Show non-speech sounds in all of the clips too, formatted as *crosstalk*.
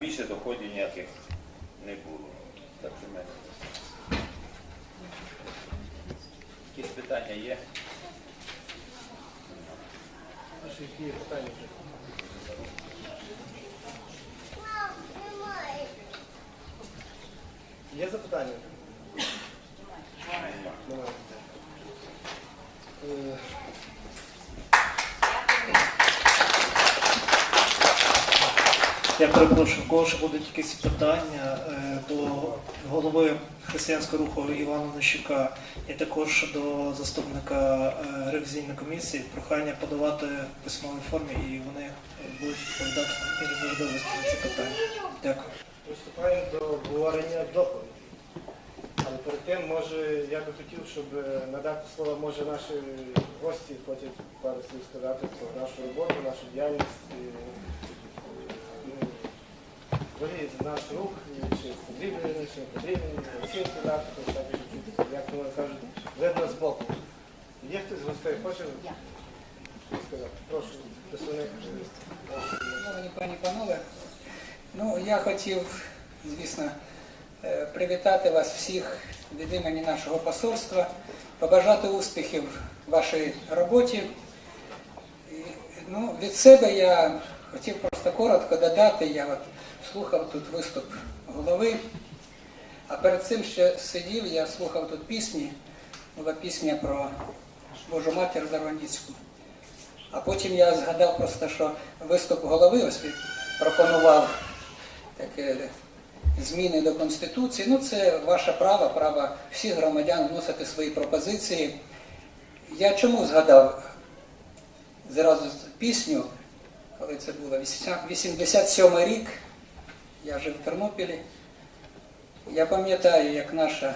Більше доходів ніяких не було. Так що мене. Якісь питання є? Які питання? Є запитання? Нема. Немає. Я перепрошую, в кого ще будуть якісь питання е, до голови християнського руху Івана Нищука і також до заступника е, ревізійної комісії прохання подавати в письмовій формі і вони будуть відповідати на ці питання. Дякую. Приступаємо до обговорення доповіді. Але перед тим, може, я би хотів, щоб е, надати слово, може, наші гості хочуть пару слів сказати про нашу роботу, нашу діяльність. Ну, наш рух, чи потрібен, чи не то так, чуть-чуть, як вони кажуть, видно збоку. Є хтось з гостей, хоче сказати? Прошу, представник. Шановні пані панове, ну я хотів, звісно, е, привітати вас всіх від імені нашого посольства, побажати успіхів вашій роботі. І, ну, від себе я хотів просто коротко додати, я от слухав тут виступ голови, а перед цим ще сидів, я слухав тут пісні, була пісня про Божу матір Зарваніцьку. А потім я згадав просто, що виступ голови ось він пропонував таке зміни до Конституції. Ну, це ваше право, право всіх громадян вносити свої пропозиції. Я чому згадав зразу пісню, коли це було 87 рік, я жив в Тернопілі. Я пам'ятаю, як наша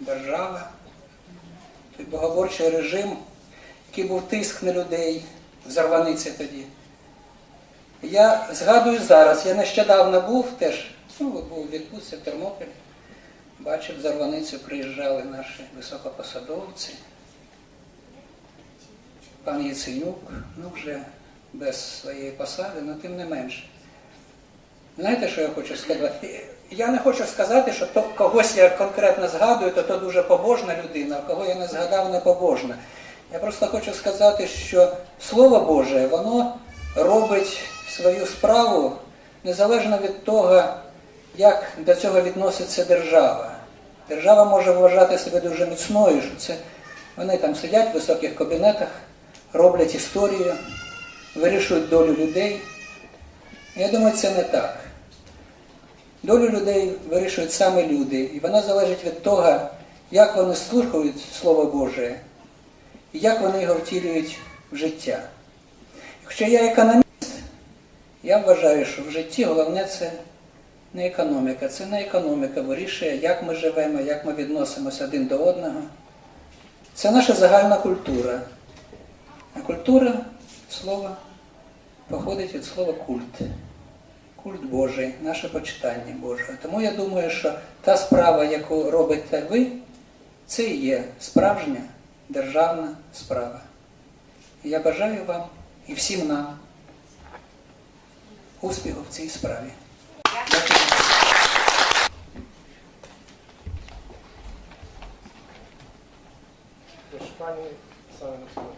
держава, той боговорчий режим, який був тиск на людей в Зарваниці тоді. Я згадую зараз, я нещодавно був теж, ну, був відпустці в Тернополі, бачив, Зарваницю приїжджали наші високопосадовці, пан Яценюк, ну вже без своєї посади, але тим не менше. Знаєте, що я хочу сказати? Я не хочу сказати, що то, когось я конкретно згадую, то то дуже побожна людина, а кого я не згадав, не побожна. Я просто хочу сказати, що Слово Боже, воно робить свою справу незалежно від того, як до цього відноситься держава. Держава може вважати себе дуже міцною, що це вони там сидять в високих кабінетах, роблять історію, вирішують долю людей. Я думаю, це не так. Долю людей вирішують саме люди, і вона залежить від того, як вони слухають Слово Боже, і як вони його втілюють в життя. Якщо я економіст, я вважаю, що в житті головне це не економіка, це не економіка вирішує, як ми живемо, як ми відносимося один до одного. Це наша загальна культура. А культура слова походить від слова культ. Божий, наше почитання Божого. Тому я думаю, що та справа, яку робите ви, це і є справжня державна справа. Я бажаю вам і всім нам успіху в цій справі. Дякую. Прошу, пані Оксана Максимовна.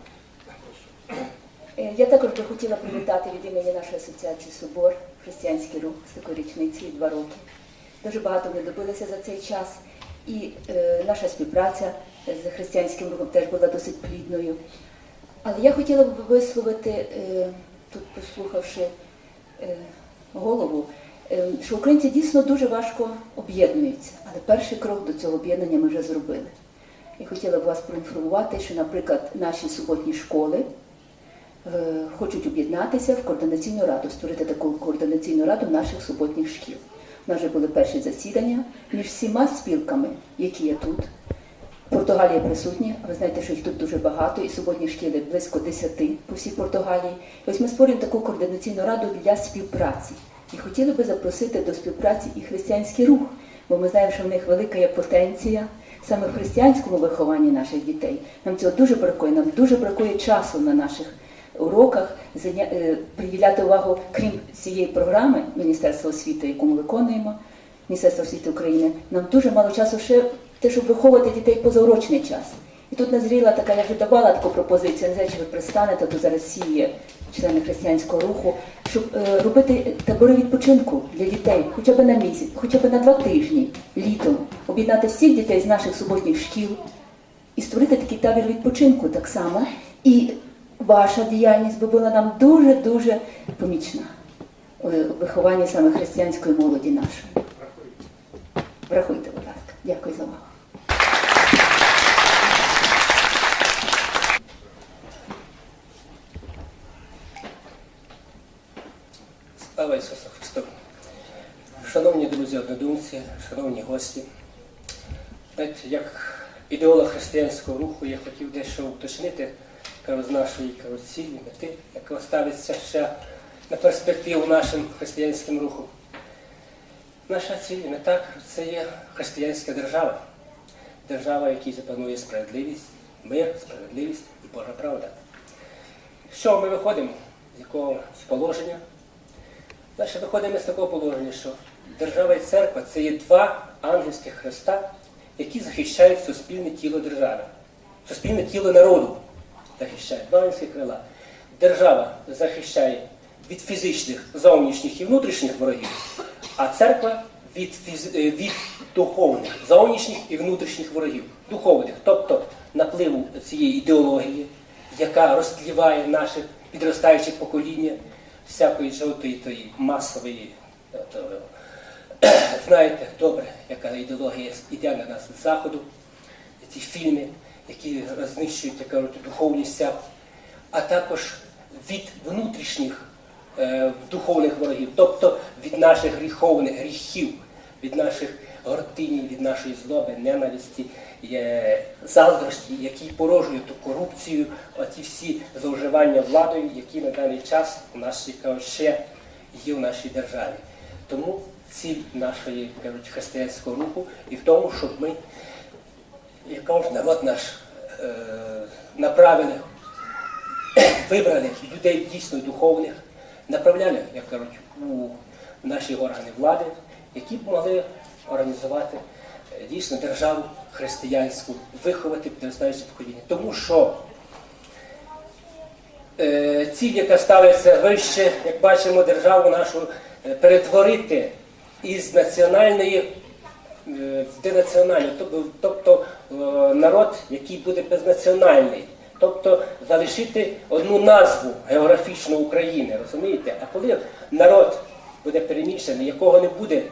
Прошу. Е, Я також би хотіла привітати від імені нашої асоціації Собор, християнський рух з такої річниці два роки. Дуже багато ми добилися за цей час, і е, наша співпраця з християнським рухом теж була досить плідною. Але я хотіла б висловити, е, тут послухавши е, голову, е, що українці дійсно дуже важко об'єднуються, але перший крок до цього об'єднання ми вже зробили. І хотіла б вас проінформувати, що, наприклад, наші суботні школи е, хочуть об'єднатися в координаційну раду, створити таку координаційну раду наших суботніх шкіл. У нас вже були перші засідання між всіма спілками, які є тут. Португалія присутня, ви знаєте, що їх тут дуже багато, і суботні шкіли близько 10 по всій Португалії. Ось ми створюємо таку координаційну раду для співпраці. І хотіли би запросити до співпраці і християнський рух, бо ми знаємо, що в них велика є потенція саме в християнському вихованні наших дітей. Нам цього дуже бракує, нам дуже бракує часу на наших уроках, е, приділяти увагу, крім цієї програми Міністерства освіти, яку ми виконуємо, Міністерства освіти України, нам дуже мало часу ще те, щоб виховувати дітей позаурочний час. І тут назріла така, я вже давала таку пропозицію, не знаю, чи ви пристанете, тут зараз всі є члени християнського руху, щоб е, робити табори відпочинку для дітей, хоча б на місяць, хоча б на два тижні літом, об'єднати всіх дітей з наших суботніх шкіл і створити такий табір відпочинку так само. І ваша діяльність би була нам дуже-дуже помічна у вихованні саме християнської молоді нашої. Врахуйте, будь ласка. Дякую за увагу. Слава Ісусу Христу! Шановні друзі, однодумці, шановні гості, як ідеолог християнського руху я хотів дещо уточнити з нашої цілі, мети, яка ставиться ще на перспективу нашим християнським рухом. Наша ціль і мета це є християнська держава. Держава, якій запанує справедливість, мир, справедливість і Божа правда. Що ми виходимо? З якого положення? Далі виходимо з такого положення, що держава і церква це є два ангельських хреста, які захищають суспільне тіло держави, суспільне тіло народу захищають, два крила. Держава захищає від фізичних, зовнішніх і внутрішніх ворогів, а церква від, фіз... е, від духовних, зовнішніх і внутрішніх ворогів, духовних, тобто напливу цієї ідеології, яка розтліває наше підростаюче покоління всякої жовтої тої масової, *clears throat* знаєте добре, яка ідеологія йде на нас з заходу, ці фільми, які знищують, кажуть, духовність а також від внутрішніх е, духовних ворогів, тобто від наших гріховних гріхів, від наших гортинів, від нашої злоби, ненависті, е, заздрості, які порожують ту корупцію, оті всі зловживання владою, які на даний час у нас кажуть, ще є в нашій державі. Тому ціль нашої кажуть, християнського руху і в тому, щоб ми, як кажуть, народ наш е, направили *coughs* вибрали людей дійсно духовних, направляли, як кажуть, у наші органи влади, які б могли організувати е, дійсно державу християнську, виховати підростаюче покоління. Тому що е, ціль, яка ставиться вище, як бачимо, державу нашу е, перетворити із національної денаціональну, тобто, тобто е, народ, який буде безнаціональний. Тобто залишити одну назву географічну України, розумієте? А коли народ буде перемішаний, якого не буде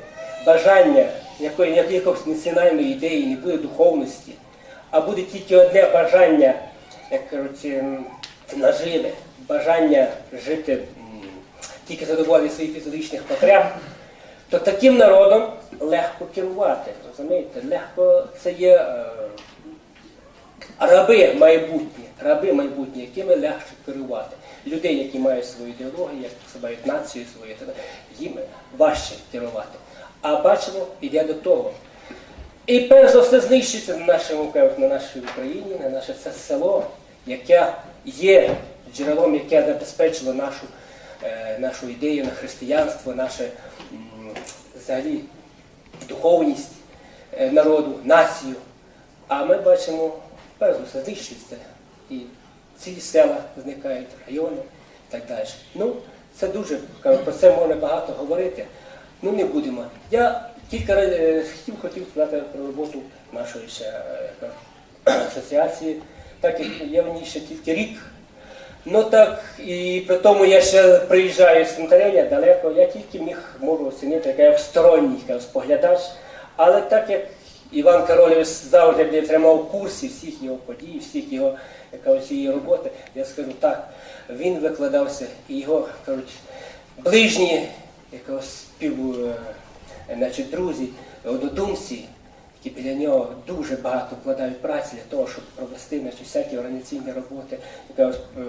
бажання, якої, якоїсь національної ідеї, не буде духовності, а буде тільки одне бажання, як кажуть, ем, наживе, бажання жити тільки задоволення своїх фізичних потреб, то таким народом легко керувати. Розумієте? Легко це є е, раби майбутні, раби майбутні, якими легше керувати. Людей, які мають свою ідеологію, як мають націю свою, їм важче керувати. А бачимо, йде до того. І перш за все знищується на нашому на нашій Україні, на наше це село, яке є джерелом, яке забезпечило нашу, нашу ідею на християнство, наше взагалі духовність е, народу, націю. А ми бачимо, перш за все знищується. І цілі села зникають, райони і так далі. Ну, це дуже, про це можна багато говорити. Ну не будемо. Я кілька разів хотів, хотів сказати про роботу нашої ще е, асоціації, так як я в ній ще тільки рік. Ну так, і при тому я ще приїжджаю з Санторення далеко, я тільки міг можу оцінити як я сторонній споглядач. Але так як Іван Королєв завжди тримав курсі всіх його подій, всіх його яка всієї роботи, я скажу так, він викладався, і його кажуть, ближні якогось спів, е, значить, друзі, однодумці, які біля нього дуже багато вкладають праці для того, щоб провести значить, всякі організаційні роботи, яка е,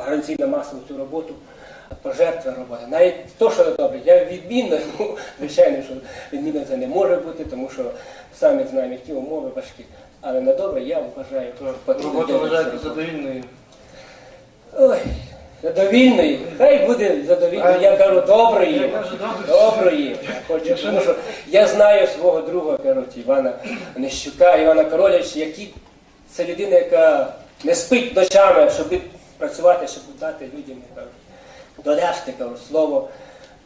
організаційна масова цю роботу, пожертва роботи. Навіть то, що добре, я відмінно, ну, звичайно, що відмінно це не може бути, тому що самі знаємо, які умови важкі. Але на добре я вважаю, потрібно Робота вважаєте задовільною. Ой, Задовільної. Хай буде задовільної. Я кажу доброї. Доброї. Хочу, тому що я знаю свого друга, кажуть, Івана Нещука, Івана Королевича, який це людина, яка не спить ночами, щоб працювати, щоб дати людям, донести слово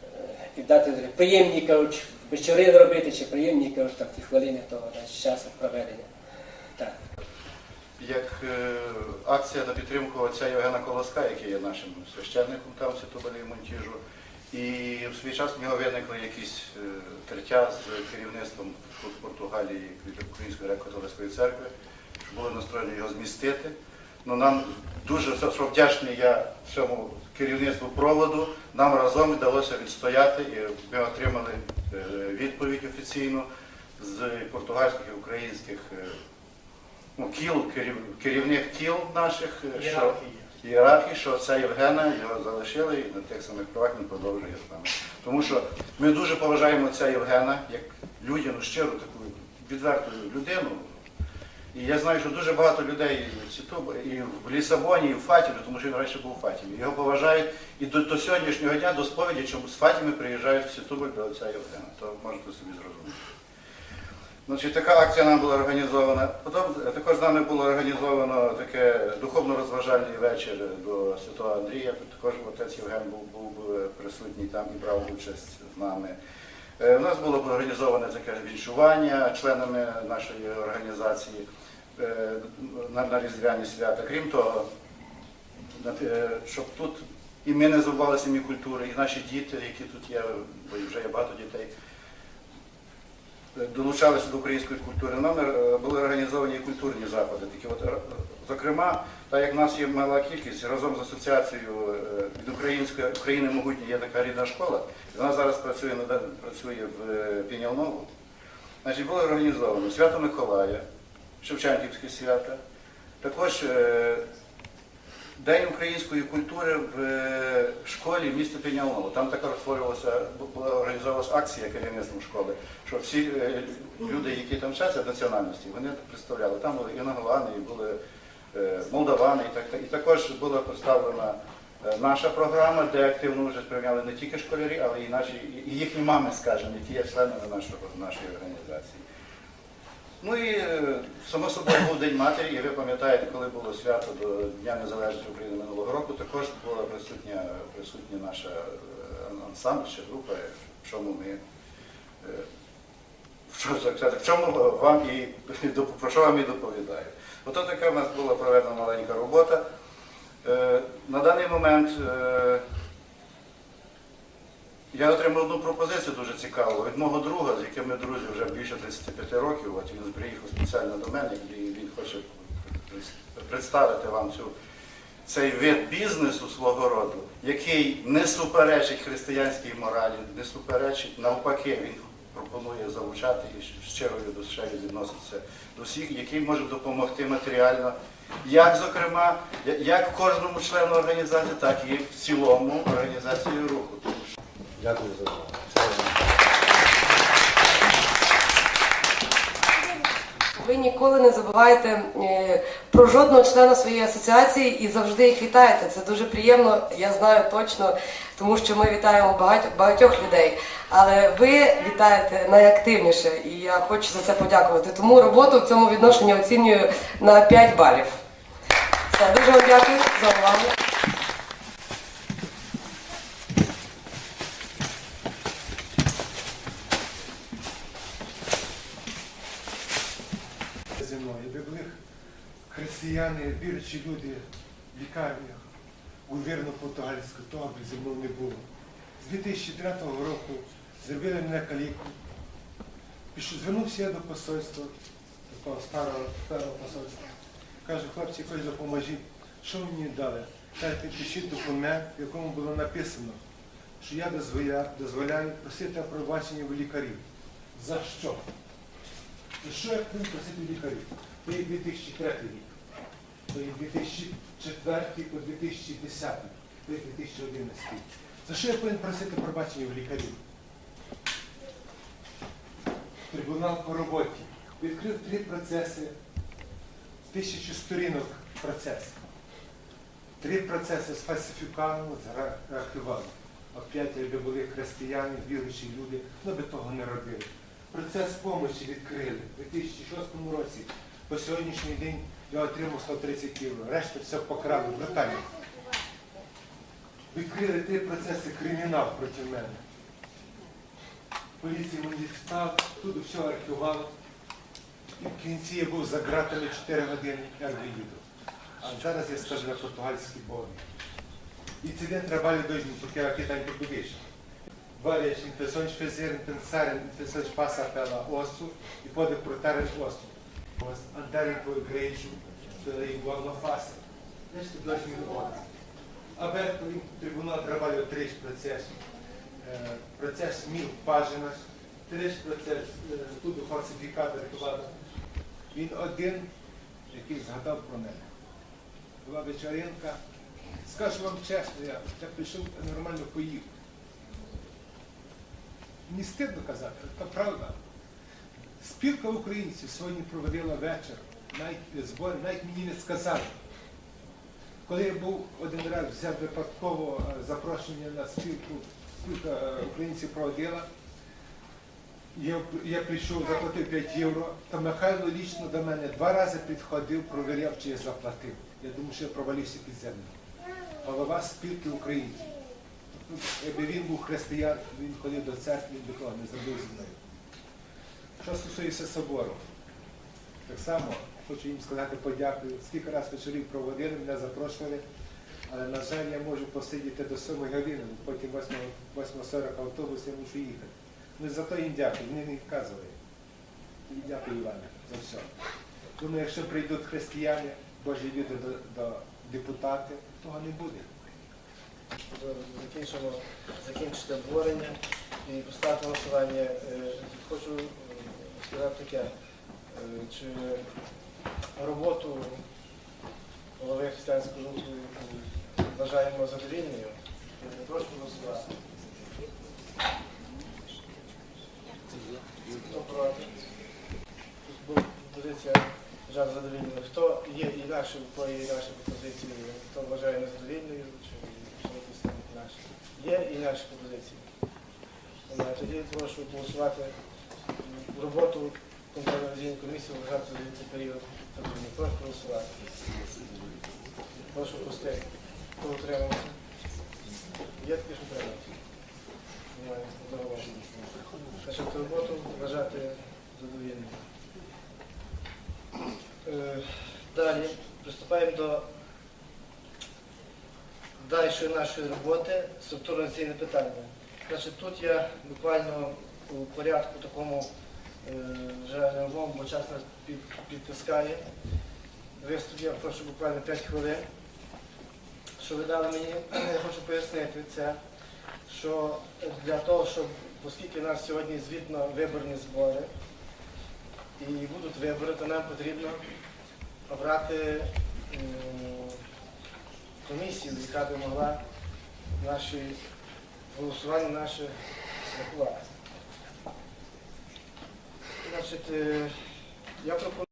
е, і дати приємні кажуть, вечори зробити, чи приємні кажуть, там, ті хвилини того часу проведення. Як е, акція на підтримку отця Євгена Колоска, який є нашим священником там в Святоболі Монтіжу. І в свій час в нього виникли якісь е, тертя з керівництвом в Португалії Української греко-католицької церкви, що були настроєні його змістити. Ну, нам дуже що вдячний я цьому керівництву проводу. Нам разом вдалося відстояти і ми отримали е, відповідь офіційну з португальських і українських ну, кіл, керів, керівник кіл наших, е, що Ієрархії. що це Євгена, його залишили і на тих самих правах він продовжує з нами. Тому що ми дуже поважаємо ця Євгена як людину, щиру таку відверту людину. І я знаю, що дуже багато людей і в Лісабоні, і в Фатімі, тому що він раніше був у Фатімі. Його поважають і до, до сьогоднішнього дня, до сповіді, чому з Фатіми приїжджають в Сітубель до отця Євгена. То можете собі зрозуміти. Значить, така акція нам була організована. Потім е, також з нами було організовано таке духовно-розважальний вечір до Святого Андрія. Також отець Євген був, був е, присутній там і брав участь з нами. Е, У нас було організоване таке віншування членами нашої організації на, різдвяні свята. Крім того, щоб тут і ми не забували самі культури, і наші діти, які тут є, бо вже є багато дітей, долучалися до української культури. Нам е, були організовані культурні заходи. Такі от, е, зокрема, так як в нас є мала кількість, разом з асоціацією е, від української України могутня є така рідна школа. Вона зараз працює працює в Пінялнову. Значить, було організовано свято Миколая, Шевченківське свято, також День української культури в е, школі міста Пінялово. Там також створювалася, була організовувалася акція керівництвом школи, що всі е, люди, які там вчаться національності, вони представляли. Там були і наголани, і були е, молдавани, і, так, і також була представлена наша програма, де активну вже прийняли не тільки школярі, але і наші і їхні мами, скажімо, які є членами нашого, нашої організації. Ну і е, само собою був День матері, і ви пам'ятаєте, коли було свято до Дня Незалежності України минулого року, також була присутня, присутня наша е, ансамбль чи група, в чому ми е, в чому, вам і про що вам і доповідаю. Ото така в нас була проведена маленька робота. Е, На даний момент е, я отримав одну пропозицію дуже цікаву від мого друга, з яким ми друзі вже більше 35 років. От він приїхав спеціально до мене і він хоче представити вам цю, цей вид бізнесу свого роду, який не суперечить християнській моралі, не суперечить, навпаки, він пропонує залучати і щирою душею відноситься до всіх, який може допомогти матеріально, як зокрема, як кожному члену організації, так і в цілому організації руху. Дякую за увагу. Ви ніколи не забуваєте е, про жодного члена своєї асоціації і завжди їх вітаєте. Це дуже приємно, я знаю точно, тому що ми вітаємо багать- багатьох людей. Але ви вітаєте найактивніше, і я хочу за це подякувати. Тому роботу в цьому відношенні оцінюю на 5 балів. Все, дуже вам дякую за увагу. зі мною, якби були християни, віруючі люди в лікарнях, у вірно португальську, того зі мною не було. З 2003 року зробили мене каліку. Звернувся я до посольства, такого старого, старого посольства. Кажу, хлопці, хоч допоможіть. Що мені дали? Каже, підпишіть документ, в якому було написано, що я дозволяю, дозволяю просити пробачення в лікарів. За що? За що я просити лікарів? Є 2003 рік, є 2004 по 2010, то 2011. За що я повинен просити пробачення в лікарів? Трибунал по роботі відкрив три процеси, тисячу сторінок процес. Три процеси сфальсифікували, зарахували. Опять, були християни, віруючі люди, ми би того не робили. Процес помощі відкрили у 2006 році. По сьогоднішній день я отримав 130 євро. Решта все покрали брутально. Відкрили три процеси кримінал проти мене. Поліція муніципал, тут все архівало. І в кінці я був за ґратами 4 години, виїду. А зараз я скажу на португальській мові. Incident trabalho 2 minutos, porque aqui está em português. Várias infecções fazerem pensar em infecções passa pela osso e podem cortar o osso. Mas andarem por igreja pela igual não faça. Neste 2 minutos. Aberto em tribunal trabalho três processos. Eh, processo mil páginas, três processos, eh, tudo falsificado, arquivado. Він один, який згадав про мене. Була вечеринка. Скажу вам чесно, я, я прийшов нормально поїв. Не стидно казати, це правда. Спілка українців сьогодні проводила вечір, навіть збори, навіть мені не сказали. Коли я був один раз взяв випадково е, запрошення на спілку, спілка е, українців проводила, я, я прийшов, заплатив 5 євро, то Михайло лічно до мене два рази підходив, провіряв, чи я заплатив. Я думаю, що я провалився під землю. Голова спілки українців. Якби він був християн, він ходив до церкви, він би того не зробив зі мною. Що стосується собору, так само хочу їм сказати подякую. Скільки раз вечорів проводили, мене запрошували, але, на жаль, я можу посидіти до 7 години, потім 8.40 автобус я мушу їхати. Ну, зато їм дякую, вони не вказували. І дякую Іване за все. Думаю, якщо прийдуть християни, Божі люди до, до депутатів, того не буде. Закінчимо, закінчити обговорення і поставити голосування. Е, Хочу е, сказати таке, е, чи роботу голови християнського руху е, вважаємо задовільною. Е, Прошу голосувати. Хто проти? Тут була позиція вважав задовільною. Хто є інакше, у кого є інакші пропозиції, хто вважає незадовільною, чи якісь там інакші. Є інакші пропозиції? Тоді прошу голосувати роботу контрольно-ревізійної комісії вважати за цей період. Прошу голосувати. Прошу пустити. Хто утримався? Є такі, що утримався? Немає. Одноголосно. Значить, роботу вважати задовільною. Е, Далі приступаємо до дальшої нашої роботи структурно-цінне питання. Значить, тут я буквально у порядку такому е, вже бо час нас під, підтискає. Виступ я прошу буквально 5 хвилин. Що ви дали мені, *clears throat* я хочу пояснити це, що для того, щоб, оскільки у нас сьогодні звітно виборні збори, і будуть вибори, то нам потрібно обрати комісію, яка би могла наші голосування наше рахувати. Значить, е, я пропоную.